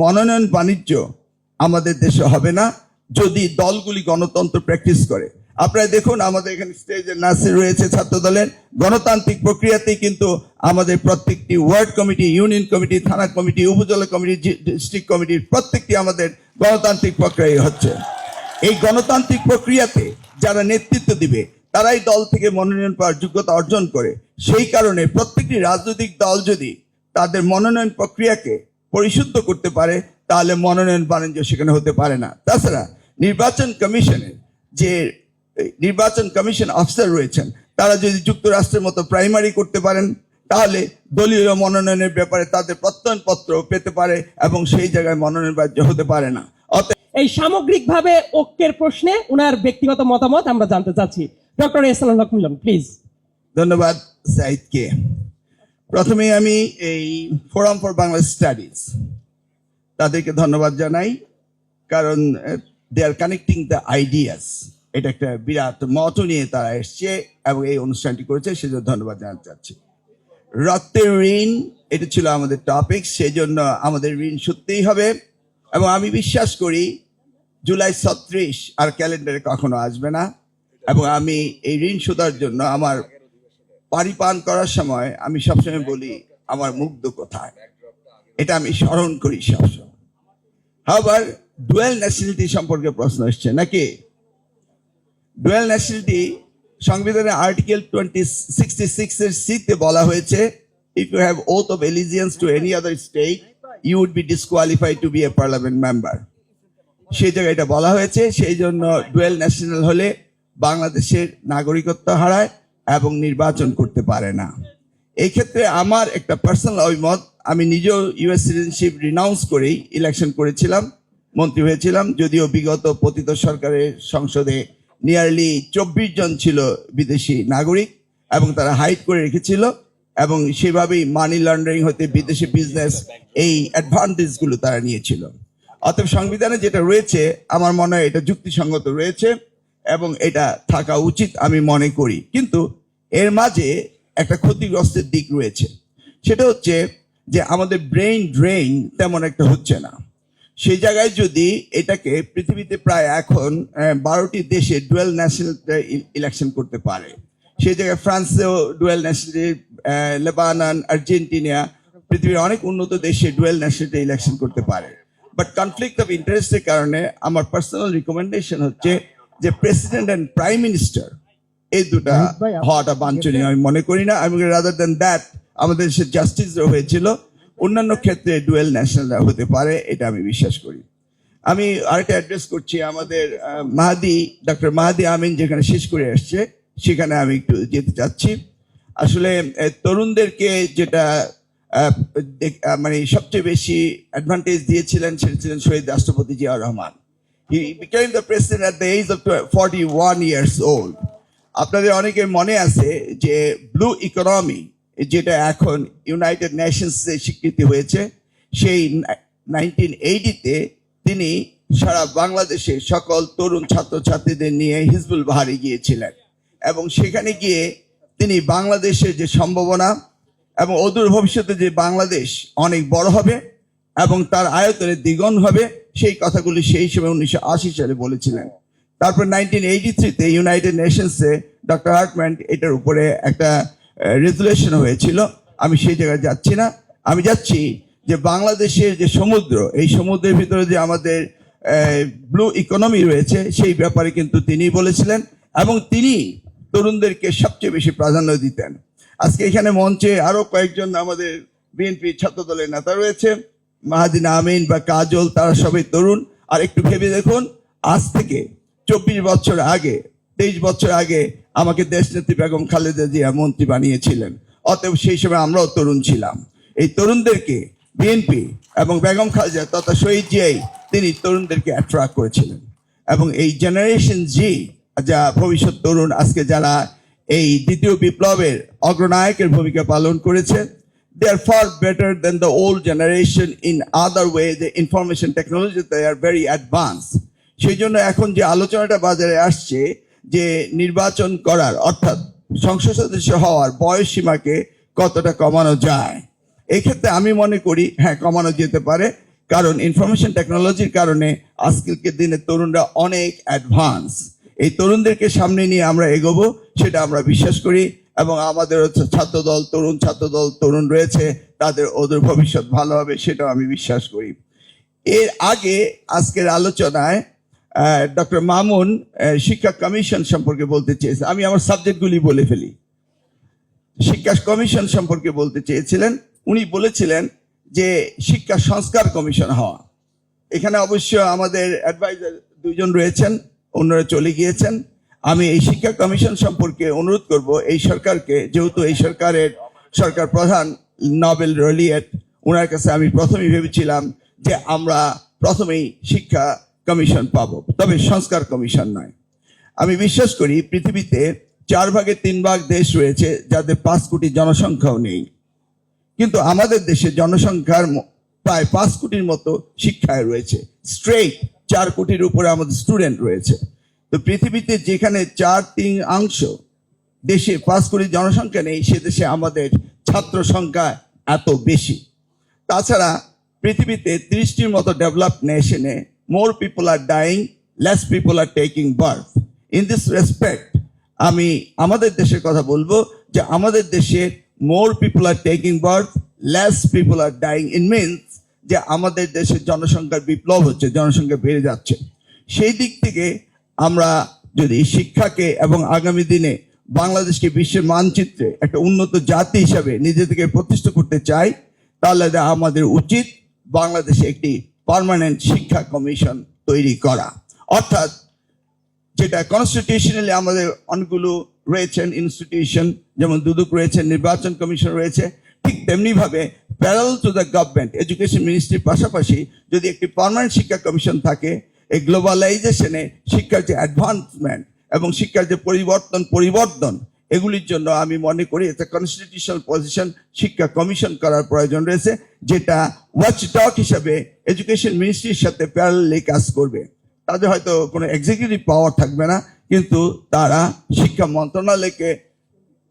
মনোনয়ন বাণিজ্য আমাদের দেশে হবে না যদি দলগুলি গণতন্ত্র প্র্যাকটিস করে। আপনারা দেখুন, আমাদের এখানে স্টেজে নাসির রয়েছে ছাত্র দলের গণতান্ত্রিক প্রক্রিয়াতেই কিন্তু আমাদের প্রত্যেকটি ওয়ার্ড কমিটি ইউনিয়ন কমিটি থানা কমিটি উপজেলা কমিটি ডিস্ট্রিক্ট কমিটির প্রত্যেকটি আমাদের গণতান্ত্রিক প্রক্রিয়া হচ্ছে। এই গণতান্ত্রিক প্রক্রিয়াতে যারা নেতৃত্ব দিবে, তারাই দল থেকে মনোনয়ন পাওয়ার যোগ্যতা অর্জন করে। সেই কারণে প্রত্যেকটি রাজনৈতিক দল যদি তাদের মনোনয়ন প্রক্রিয়াকে পরিশুদ্ধ করতে পারে তাহলে মনোনয়ন বাণিজ্য সেখানে হতে পারে না। তাছাড়া নির্বাচন কমিশনের যে নির্বাচন কমিশন অফিসার রয়েছেন তারা যদি যুক্তরাষ্ট্রের মতো প্রাইমারি করতে পারেন তাহলে দলীয় মনোনয়নের ব্যাপারে তাদের প্রত্যয়নপত্র পেতে পারে এবং সেই জায়গায় মনোনয়ন বাণিজ্য হতে পারে না। অতএব এই সামগ্রিকভাবে ঐক্যের প্রশ্নে উনার ব্যক্তিগত মতামত আমরা জানতে চাচ্ছি। ডক্টর এসলাম হক প্লিজ ধন্যবাদ সাইদকে প্রথমে আমি এই ফোরাম ফর বাংলা স্টাডিজ তাদেরকে ধন্যবাদ জানাই, কারণ they are connecting the ideas এটা একটা বিরাট মত নিয়ে তারা এসছে এবং এই অনুষ্ঠানটি করেছে, সেজন্য ধন্যবাদ জানাতে চাচ্ছি। রক্তের ঋণ, এটা ছিল আমাদের টপিক সেই জন্য আমাদের ঋণ সত্যিই হবে। এবং আমি বিশ্বাস করি, জুলাই ছত্রিশ আর ক্যালেন্ডারে কখনো আসবে না। এবং আমি এই ঋণ শোধার জন্য আমার পানি পান করার সময় আমি সবসময় বলি আমার মুগ্ধ কোথায়? এটা আমি স্মরণ করি সবসময়। আবার ডুয়েল ন্যাশনালিটি সম্পর্কে প্রশ্ন এসছে নাকি? ডুয়েল ন্যাশনালিটি সংবিধানের আর্টিকেল টোয়েন্টি সিক্সটি সিক্স এর সিতে বলা হয়েছে if you have oath of allegiance to any other state you would be disqualified to be a parliament member সেই জায়গায় এটা বলা হয়েছে সেই জন্য ডুয়েল ন্যাশনাল হলে বাংলাদেশের নাগরিকত্ব হারায় এবং নির্বাচন করতে পারে না। এই ক্ষেত্রে আমার একটা পার্সোনাল অভিমত, আমি নিজেও ইউএস সিটিজেনশিপ রিনাউন্স করেই ইলেকশন করেছিলাম, মন্ত্রী হয়েছিলাম, যদিও বিগত পতিত সরকারের সংসদে নিয়ারলি চব্বিশ জন ছিল বিদেশি নাগরিক এবং তারা হাইড করে রেখেছিল এবং সেভাবেই মানি লন্ডারিং হতে বিদেশি বিজনেস এই অ্যাডভান্টেজগুলো তারা নিয়েছিল। অতএব সংবিধানে যেটা রয়েছে, আমার মনে হয় এটা যুক্তিসঙ্গত রয়েছে। এবং এটা থাকা উচিত আমি মনে করি। কিন্তু এর মাঝে একটা ক্ষতিগ্রস্তের দিক রয়েছে। সেটা হচ্ছে যে আমাদের ব্রেইন ড্রেইন তেমন একটা হচ্ছে না। সেই জায়গায় যদি এটাকে পৃথিবীতে প্রায় এখন বারোটি দেশে ডুয়েল ন্যাশনাল ইলেকশন করতে পারে। সেই জায়গায় ফ্রান্সেও ডুয়েল ন্যাশনাল লেবানন, আর্জেন্টিনা পৃথিবীর অনেক উন্নত দেশে ডুয়েল ন্যাশনালিটি ইলেকশন করতে পারে। বাট কনফ্লিক্ট অফ ইন্টারেস্টের কারণে আমার পার্সোনাল রিকমেন্ডেশন হচ্ছে যে প্রেসিডেন্ট অ্যান্ড প্রাইম মিনিস্টার এই দুটা হওয়াটা বাঞ্ছনীয় আমি মনে করি না। আমি রাদার দেন দ্যাট আমাদের দেশে জাস্টিস হয়েছিল। অন্যান্য ক্ষেত্রে ডুয়েল ন্যাশনাল হতে পারে এটা আমি বিশ্বাস করি। আমি আরেকটা অ্যাড্রেস করছি আমাদের মাহাদি ডক্টর মাহাদি আমিন যেখানে শেষ করে আসছে সেখানে আমি একটু যেতে চাচ্ছি। আসলে তরুণদেরকে যেটা মানে সবচেয়ে বেশি অ্যাডভান্টেজ দিয়েছিলেন সেটা ছিলেন শহীদ রাষ্ট্রপতি Zia Rahman. Became the president at the age of forty one years old আপনাদের অনেকের মনে আছে যে ব্লু ইকোনমি যেটা এখন ইউনাইটেড নেশনস স্বীকৃতি হয়েছে, সেই নাইনটিন এইটিতে তিনি সারা বাংলাদেশে সকল তরুণ ছাত্রছাত্রীদের নিয়ে হিজবুল বাহারে গিয়েছিলেন। এবং সেখানে গিয়ে তিনি বাংলাদেশের যে সম্ভাবনা এবং অদূর ভবিষ্যতে যে বাংলাদেশ অনেক বড় হবে এবং তার আয়তনে দ্বিগুণ হবে সেই কথাগুলি সেই সময় উনিশশো আশি সালে বলেছিলেন। তারপর নাইনটিন এইটি থ্রিতে ইউনাইটেড নেশনসে ডক্টর হার্টম্যান এটার উপরে একটা রেজুলেশন হয়েছিল। আমি সেই জায়গায় যাচ্ছি না। আমি যাচ্ছি যে বাংলাদেশের যে সমুদ্র, এই সমুদ্রের ভিতরে যে আমাদের ব্লু ইকোনমি রয়েছে, সেই ব্যাপারে কিন্তু তিনি বলেছিলেন এবং তিনি তরুণদেরকে সবচেয়ে বেশি প্রাধান্য দিতেন। আজকে এখানে মঞ্চে আরও কয়েকজন আমাদের বিএনপি ছাত্র দলের নেতা রয়েছে। মাহাদিন আমিন বা কাজল, তারা সবাই তরুণ। আর একটু ভেবে দেখুন, আজ থেকে চব্বিশ বছর আগে, তেইশ বছর আগে আমাকে দেশনেত্রী বেগম খালেদা জিয়া মন্ত্রী বানিয়েছিলেন। অতএব সেই সময় আমরাও তরুণ ছিলাম। এই তরুণদেরকে বিএনপি এবং বেগম খালেদা তথা শহীদ জিয়াই, তিনি তরুণদেরকে অ্যাট্রাক্ট করেছিলেন। এবং এই জেনারেশন জি যা ভবিষ্যৎ তরুণ, আজকে যারা এই দ্বিতীয় বিপ্লবের অগ্রনায়কের ভূমিকা পালন করেছে they are far better than the old generation in other way. The information technology, they are very advanced. সেই জন্য এখন যে আলোচনাটা বাজারে আসছে, যে নির্বাচন করার, অর্থাৎ সংসদ সদস্য হওয়ার বয়স সীমাকে কতটা কমানো যায়? এই ক্ষেত্রে আমি মনে করি হ্যাঁ কমানো যেতে পারে। কারণ ইনফরমেশন টেকনোলজির কারণে আজকের দিনে তরুণরা অনেক অ্যাডভান্স এই তরুণদেরকে সামনে নিয়ে আমরা এগোবো, সেটা আমরা বিশ্বাস করি। এবং আমাদের ছাত্রদল, তরুণ ছাত্রদল, তরুণ রয়েছে, তাদের ওদের ভবিষ্যৎ ভালো হবে সেটাও আমি বিশ্বাস করি। এর আগে আজকের আলোচনায় ডক্টর মামুন শিক্ষা কমিশন সম্পর্কে বলতে চেয়েছে আমি আমার সাবজেক্টগুলি বলে ফেলি। শিক্ষা কমিশন সম্পর্কে বলতে চেয়েছিলেন। উনি বলেছিলেন যে, শিক্ষা সংস্কার কমিশন হওয়া। এখানে অবশ্য আমাদের অ্যাডভাইজার দুইজন রয়েছেন, অন্যরা চলে গিয়েছেন। আমি এই শিক্ষা কমিশন সম্পর্কে অনুরোধ করব, এই সরকারকে, যেহেতু এই সরকারের সরকার প্রধান নবেল রলিয়েট ওনার কাছে আমি প্রথমেই ভেবেছিলাম যে আমরা প্রথমেই শিক্ষা কমিশন পাব, তবে সংস্কার কমিশন নয়। আমি বিশ্বাস করি পৃথিবীতে চার ভাগে তিন ভাগ দেশ রয়েছে যাদের পাঁচ কোটি জনসংখ্যাও নেই। কিন্তু আমাদের দেশে জনসংখ্যার প্রায় পাঁচ কোটির মতো শিক্ষায় রয়েছে। স্ট্রেট চার কোটির উপরে আমাদের স্টুডেন্ট রয়েছে। তো পৃথিবীতে যেখানে চার তিন অংশ দেশে পাঁচ কোটি জনসংখ্যা নেই, সে দেশে আমাদের ছাত্র সংখ্যা এত বেশি। তাছাড়া পৃথিবীতে ত্রিশটির মতো developed নেশনে more people are dying, less people are taking birth. In this respect, আমি আমাদের দেশের কথা বলব যে আমাদের দেশে more people are taking birth, less people are dying in means যে আমাদের দেশের জনসংখ্যার বিপ্লব হচ্ছে, জনসংখ্যা বেড়ে যাচ্ছে। সেই দিক থেকে আমরা যদি শিক্ষাকে এবং আগামী দিনে বাংলাদেশকে বিশ্বের মানচিত্রে একটা উন্নত জাতি হিসাবে নিজেদেরকে প্রতিষ্ঠা করতে চাই, তাহলে আমাদের উচিত বাংলাদেশে একটি পার্মানেন্ট শিক্ষা কমিশন তৈরি করা। অর্থাৎ যেটা কনস্টিটিউশনালি আমাদের অনেকগুলো রয়েছেন ইনস্টিটিউশন যেমন দুদক রয়েছে, নির্বাচন কমিশন রয়েছে, ঠিক তেমনি ভাবে parallel to the government education মিনিস্ট্রির পাশাপাশি যদি একটি পার্মানেন্ট শিক্ষা কমিশন থাকে এই গ্লোবালাইজেশনে শিক্ষার যে অ্যাডভান্সমেন্ট এবং শিক্ষার যে পরিবর্তন পরিবর্তন, এগুলির জন্য আমি মনে করি এটা কনস্টিটিউশনাল পজিশন শিক্ষা কমিশন করার প্রয়োজন রয়েছে, যেটা ওয়াচ ডক হিসাবে এডুকেশন মিনিস্ট্রির সাথে প্যারালি কাজ করবে। তাদের হয়তো কোনো এক্সিকিউটিভ পাওয়ার থাকবে না, কিন্তু তারা শিক্ষা মন্ত্রণালয়কে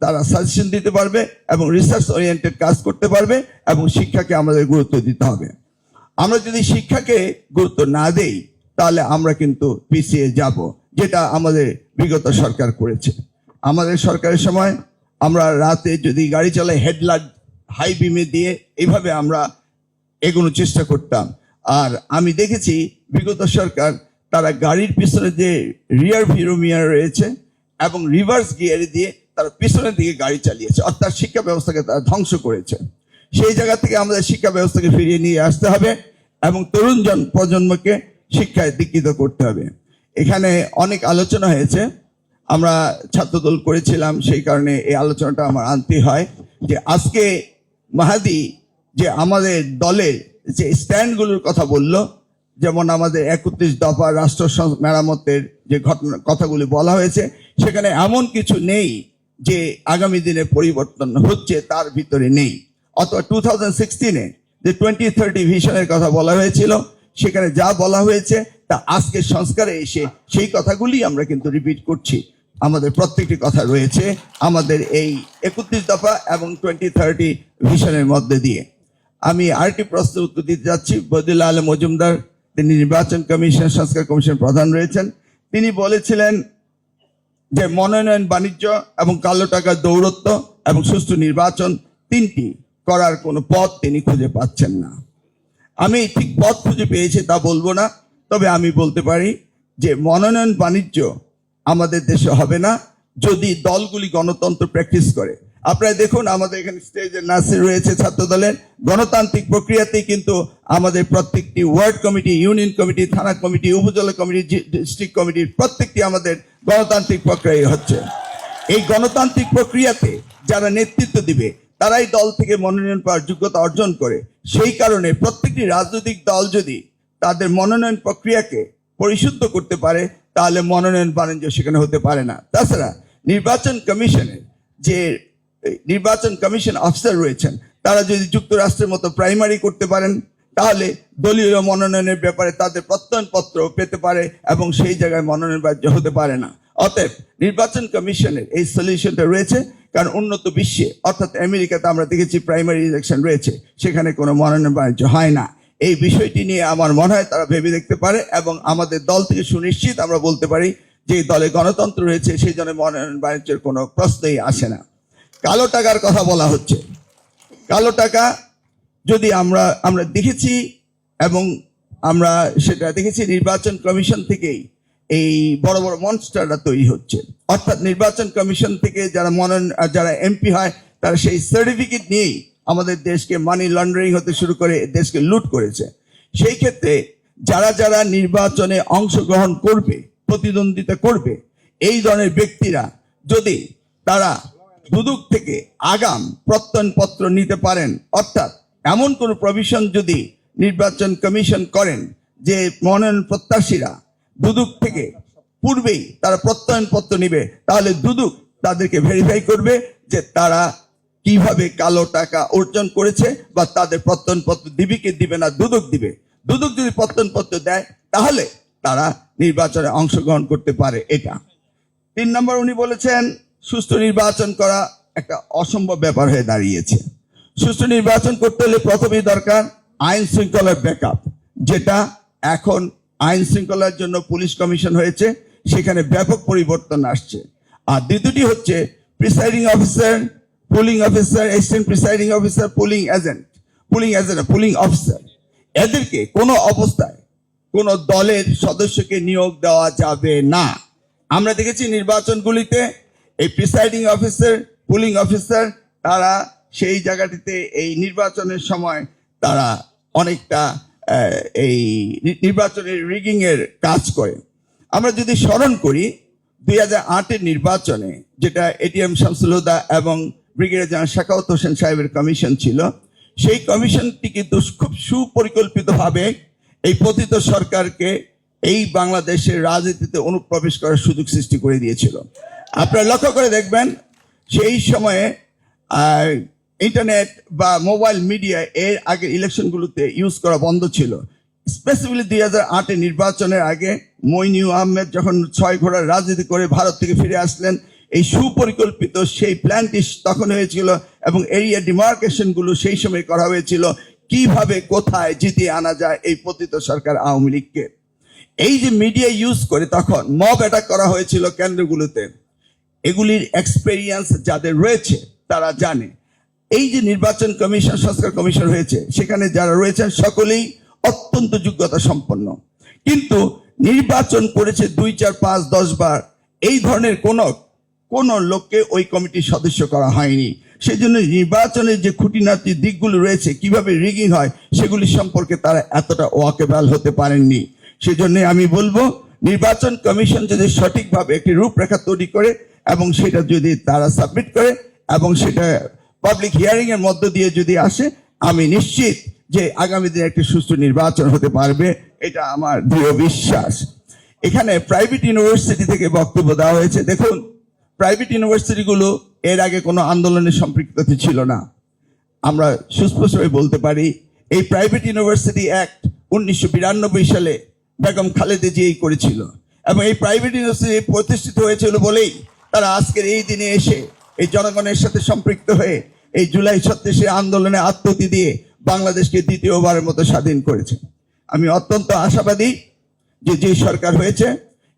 তারা সাজেশন দিতে পারবে এবং রিসার্চ ওরিয়েন্টেড কাজ করতে পারবে এবং শিক্ষাকে আমাদের গুরুত্ব দিতে হবে। আমরা যদি শিক্ষাকে গুরুত্ব না দেই তাহলে আমরা কিন্তু পিছিয়ে যাব, যেটা আমাদের বিগত সরকার করেছে। আমাদের সরকারের সময় আমরা রাতে যদি গাড়ি চালাই হেডলাইট হাই বিমে দিয়ে এইভাবে আমরা এগোনোর চেষ্টা করতাম। আর আমি দেখেছি বিগত সরকার তারা গাড়ির পিছনে যে রিয়ার ভিউ মিয়ার রয়েছে এবং রিভার্স গিয়ারে দিয়ে তারা পিছনের দিকে গাড়ি চালিয়েছে, অর্থাৎ শিক্ষা ব্যবস্থাকে তারা ধ্বংস করেছে। সেই জায়গা থেকে আমাদের শিক্ষা ব্যবস্থাকে ফিরিয়ে নিয়ে আসতে হবে এবং তরুণজন প্রজন্মকে শিক্ষায় দীক্ষিত করতে হবে। এখানে অনেক আলোচনা হয়েছে। আমরা ছাত্রদল করেছিলাম, সেই কারণে এই আলোচনাটা আমার আনতে হয় যে আজকে মাহাদি যে আমাদের দলের যে স্ট্যান্ডগুলোর কথা বলল, যেমন আমাদের একত্রিশ দফা রাষ্ট্র মেরামতের যে ঘটনা, কথাগুলি বলা হয়েছে, সেখানে এমন কিছু নেই যে আগামী দিনে পরিবর্তন হচ্ছে, তার ভিতরে নেই। অথবা টু থাউজেন্ড সিক্সটিনে যে টোয়েন্টি থার্টি ভিশনের কথা বলা হয়েছিল সেখানে যা বলা হয়েছে, তা আজকের সংস্কারে এসে সেই কথাগুলি আমরা কিন্তু রিপিট করছি। আমাদের প্রত্যেকটি কথা রয়েছে আমাদের এই একত্রিশ দফা এবং টোয়েন্টি থার্টি ভিশনের মধ্যে দিয়ে। আমি আরেকটি প্রশ্ন উত্তর দিতে যাচ্ছি। বদিল্লা আলম মজুমদার, তিনি নির্বাচন কমিশন, সংস্কার কমিশন প্রধান রয়েছেন। তিনি বলেছিলেন যে মনোনয়ন, বাণিজ্য এবং কালো টাকার দৌরত্ব এবং সুষ্ঠু নির্বাচন তিনটি করার কোনো পথ তিনি খুঁজে পাচ্ছেন না। আমি ঠিক পথ খুঁজে পেয়েছি, তা বলব না। তবে আমি বলতে পারি যে মনোনয়ন বাণিজ্য আমাদের দেশে হবে না, যদি দলগুলি গণতন্ত্র প্র্যাকটিস করে। আপনারা দেখুন, আমাদের এখানে স্টেজে নাসির রয়েছে ছাত্র দলের গণতান্ত্রিক প্রক্রিয়াতেই কিন্তু আমাদের প্রত্যেকটি ওয়ার্ড কমিটি, ইউনিয়ন কমিটি, থানা কমিটি, উপজেলা কমিটি ডিস্ট্রিক্ট কমিটির প্রত্যেকটি আমাদের গণতান্ত্রিক প্রক্রিয়া হচ্ছে। এই গণতান্ত্রিক প্রক্রিয়াতে যারা নেতৃত্ব দিবে তারাই দল থেকে মনোনয়ন পাওয়ার যোগ্যতা অর্জন করে। সেই কারণে প্রত্যেকটি রাজনৈতিক দল যদি তাদের মনোনয়ন প্রক্রিয়াকে পরিশুদ্ধ করতে পারে, তাহলে মনোনয়ন বাণিজ্য সেখানে হতে পারে না। তাছাড়া নির্বাচন কমিশনের যে, নির্বাচন কমিশন অফিসার রয়েছেন, তারা যদি যুক্তরাষ্ট্রের মতো প্রাইমারি করতে পারেন, তাহলে দলীয় মনোনয়নের ব্যাপারে তাদের প্রত্যয়নপত্র পেতে পারে এবং সেই জায়গায় মনোনয়ন বাণিজ্য হতে পারে না। অতএব নির্বাচন কমিশনের এই সলিউশনটা রয়েছে। কারণ উন্নত বিশ্বে, অর্থাৎ আমেরিকাতে আমরা দেখেছি প্রাইমারি ইলেকশন রয়েছে, সেখানে কোনো মনোনয়ন বাণিজ্য হয় না। এই বিষয়টি নিয়ে আমার মনে হয় তারা ভেবে দেখতে পারে এবং আমাদের দল থেকে সুনিশ্চিত আমরা বলতে পারি যে দলে গণতন্ত্র রয়েছে, সেই জন্য মনোনয়ন বাণিজ্যের কোনো প্রশ্নই আসে না। কালো টাকার কথা বলা হচ্ছে। কালো টাকা যদি আমরা আমরা দেখেছি এবং আমরা সেটা দেখেছি নির্বাচন কমিশন থেকেই এই বড় বড় মনস্টাররা তৈরি হচ্ছে। অর্থাৎ নির্বাচন কমিশন থেকে যারা মনোনয়ন যারা এমপি হয়, তারা সেই সার্টিফিকেট নিয়েই আমাদের দেশকে মানি লন্ডারিং হতে শুরু করে, দেশকে লুট করেছে। সেই ক্ষেত্রে যারা যারা নির্বাচনে অংশগ্রহণ করবে, প্রতিদ্বন্দ্বিতা করবে, এই ধরনের ব্যক্তিরা যদি তারা দুদক থেকে আগাম প্রত্যয়নপত্র নিতে পারেন, অর্থাৎ এমন কোন প্রভিশন যদি নির্বাচন কমিশন করেন, যে মনোনয়ন প্রত্যাশীরা দুদক থেকে পূর্বেই তারা প্রত্যয়নপত্র নিবে, তাহলে দুদুক তাদেরকে ভেরিফাই করবে যে তারা কীভাবে কালো টাকা অর্জন করেছে বা তাদের প্রত্যয়নপত্র দিবে কি দিবে না, দুদক দিবে। দুদক যদি প্রত্যয়নপত্র দেয়, তাহলে তারা নির্বাচনে অংশগ্রহণ করতে পারে এটা। তিন নম্বর উনি বলেছেন, সুষ্ঠু নির্বাচন করা একটা অসম্ভব ব্যাপার হয়ে দাঁড়িয়েছে। সুষ্ঠু নির্বাচন করতে হলে প্রথমেই দরকার আইন শৃঙ্খলার ব্যাকআপ যেটা এখন আইন শৃঙ্খলার জন্য পুলিশ কমিশন হয়েছে, সেখানে ব্যাপক পরিবর্তন আসছে। আর দ্বিতীয়টি হচ্ছে presiding officer polling officer assistant presiding officer polling agent polling agent polling officer এদেরকে কোনো অবস্থায় কোন দলের সদস্যকে নিয়োগ দেওয়া যাবে না। আমরা দেখেছি নির্বাচনগুলিতে এই প্রিসাইডিং অফিসার পুলিং অফিসার তারা সেই জায়গাটিতে এই নির্বাচনের সময় তারা অনেকটা এই নির্বাচনের রিগিং এর কাজ করে। আমরা যদি স্মরণ করি, দুই হাজার আটের নির্বাচনে যেটা এটিএম শামসুলহুদা এবং ব্রিগেডিয়ার জেনারেল শাকাউত হোসেন সাহেবের কমিশন ছিল, সেই কমিশনটি কিন্তু খুব সুপরিকল্পিতভাবে এই পতিত সরকারকে এই বাংলাদেশের রাজনীতিতে অনুপ্রবেশ করার সুযোগ সৃষ্টি করে দিয়েছিল। আপনারা লক্ষ্য করে দেখবেন, সেই সময়ে ইন্টারনেট বা মোবাইল মিডিয়া এর আগে ইলেকশনগুলোতে ইউজ করা বন্ধ ছিল। স্পেসিফিকলি দুই হাজার আটে নির্বাচনের আগে মইনিউ আহমেদ যখন ছয় ঘোড়ার রাজনীতি করে ভারত থেকে ফিরে আসলেন, এই সুপরিকল্পিত সেই প্ল্যানটি তখন হয়েছিল এবং এরিয়া ডিমার্কেশনগুলো সেই সময় করা হয়েছিল, কীভাবে কোথায় জিতিয়ে আনা যায় এই পতিত সরকার আওয়ামী লীগকে। এই যে মিডিয়া ইউজ করে তখন মব অ্যাটাক করা হয়েছিল কেন্দ্রগুলোতে। এগুলির এক্সপেরিয়েন্স যাদের রয়েছে, তারা জানে। এই যে নির্বাচন কমিশন, সংস্কার কমিশন হয়েছে, সেখানে যারা রয়েছেন সকলেই অত্যন্ত যোগ্যতা সম্পন্ন। কিন্তু নির্বাচন করেছে দুই, চার, পাঁচ, দশ বার, এই ধরনের কোন কোন লোককে ওই কমিটির সদস্য করা হয়নি। সেই জন্য নির্বাচনের যে খুঁটিনাটি দিকগুলো রয়েছে, কীভাবে রিগিং হয়, সেগুলি সম্পর্কে তারা এতটা ওয়াকেবাল হতে পারেননি। সেজন্য আমি বলব, নির্বাচন কমিশন যদি সঠিকভাবে একটি রূপরেখা তৈরি করে এবং সেটা যদি তারা সাবমিট করে এবং সেটা পাবলিক হিয়ারিং এর মধ্য দিয়ে যদি আসে, আমি নিশ্চিত যে আগামী দিনে একটি সুষ্ঠু নির্বাচন হতে পারবে, এটা আমার দৃঢ় বিশ্বাস। এখানে প্রাইভেট ইউনিভার্সিটি থেকে বক্তব্য দেওয়া হয়েছে। দেখুন প্রাইভেট ইউনিভার্সিটিগুলো এর আগে কোনো আন্দোলনের সম্পৃক্ততা ছিল না। আমরা সুস্পষ্টভাবে বলতে পারি, এই প্রাইভেট ইউনিভার্সিটি অ্যাক্ট উনিশশো বিরানব্বই সালে বেগম খালেদা জিয়াই করেছিল এবং এই প্রাইভেট ইউনিভার্সিটি প্রতিষ্ঠিত হয়েছিল বলেই তারা আজকের এই দিনে এসে এই জনগণের সাথে সম্পৃক্ত হয়ে এই জুলাই ছত্রিশে আন্দোলনে আত্মতি দিয়ে বাংলাদেশকে দ্বিতীয়বারের মতো স্বাধীন করেছে। আমি অত্যন্ত আশাবাদী যে যে সরকার হয়েছে,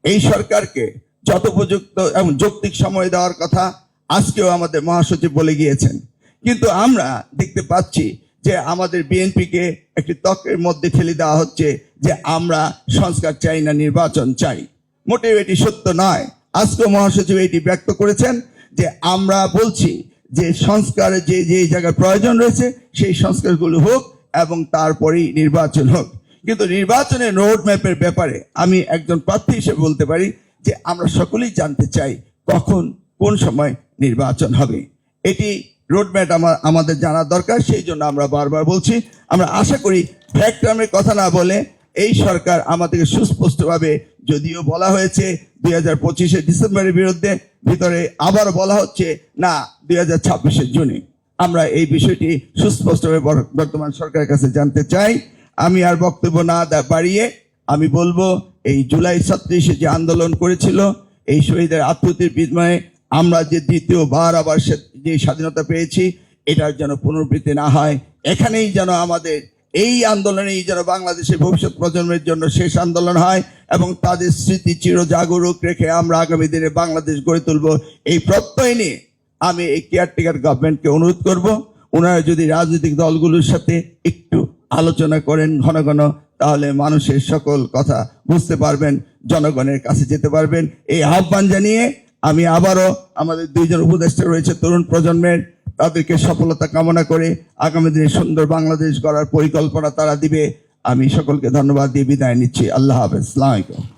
এই সরকারকে যথোপযুক্ত এবং যৌক্তিক সময় দেওয়ার কথা আজকেও আমাদের মহাসচিব বলে গিয়েছেন। কিন্তু আমরা দেখতে পাচ্ছি যে আমাদের বিএনপিকে একটি তকের মধ্যে ঠেলে দেওয়া হচ্ছে যে আমরা সংস্কার চাই না, নির্বাচন চাই। মোটেও এটি সত্য নয়। আজকেও মহাসচিব এটি ব্যক্ত করেছেন যে আমরা বলছি যে সংস্কারের যে যে জায়গার প্রয়োজন রয়েছে, সেই সংস্কারগুলো হোক এবং তারপরেই নির্বাচন হোক। কিন্তু নির্বাচনের রোড ম্যাপের ব্যাপারে আমি একজন প্রার্থী হিসেবে বলতে পারি যে আমরা সকলেই জানতে চাই কখন, কোন সময় নির্বাচন হবে। এটি রোডম্যাপ আমার আমাদের জানা দরকার, সেই জন্য আমরা বারবার বলছি। আমরা আশা করি ভ্যাকটামের কথা না বলে এই সরকার আমাদেরকে সুস্পষ্টভাবে যদিও বলা হয়েছে দুই হাজার পঁচিশে ডিসেম্বরের বিরুদ্ধে, ভিতরে আবার বলা হচ্ছে না দুই হাজার ছাব্বিশের জুনে। আমরা এই বিষয়টি সুস্পষ্টভাবে বর- বর্তমান সরকারের কাছে জানতে চাই। আমি আর বক্তব্য না বাড়িয়ে আমি বলব, এই জুলাই ছত্রিশে যে আন্দোলন করেছিল, এই শহীদের আত্মতির বিনিময়ে আমরা যে দ্বিতীয়বার আবার যে স্বাধীনতা পেয়েছি, এটার যেন পুনরাবৃত্তি না হয়, এখানেই যেন আমাদের এই আন্দোলনেই যেন বাংলাদেশের ভবিষ্যৎ প্রজন্মের জন্য শেষ আন্দোলন হয় এবং তাদের স্মৃতি চির জাগরুক রেখে আমরা আগামী দিনে বাংলাদেশ গড়ে তুলব। এই প্রত্যয় নিয়ে আমি এই কেয়ারটেকার গভর্নমেন্টকে অনুরোধ করব, ওনারা যদি রাজনৈতিক দলগুলোর সাথে একটু আলোচনা করেন ঘন ঘন, তাহলে মানুষের সকল কথা বুঝতে পারবেন, জনগণের কাছে যেতে পারবেন। এই আহ্বান জানিয়ে আমি আবারও আমাদের দুইজন উপদেষ্টা রয়েছে তরুণ প্রজন্মের তাদেরকে সফলতা কামনা করে আগামী দিনে সুন্দর বাংলাদেশ গড়ার পরিকল্পনা তারা দিবে। আমি সকলকে ধন্যবাদ দিয়ে বিদায় নিচ্ছি। আল্লাহ হাফেজ। আলাইকুম।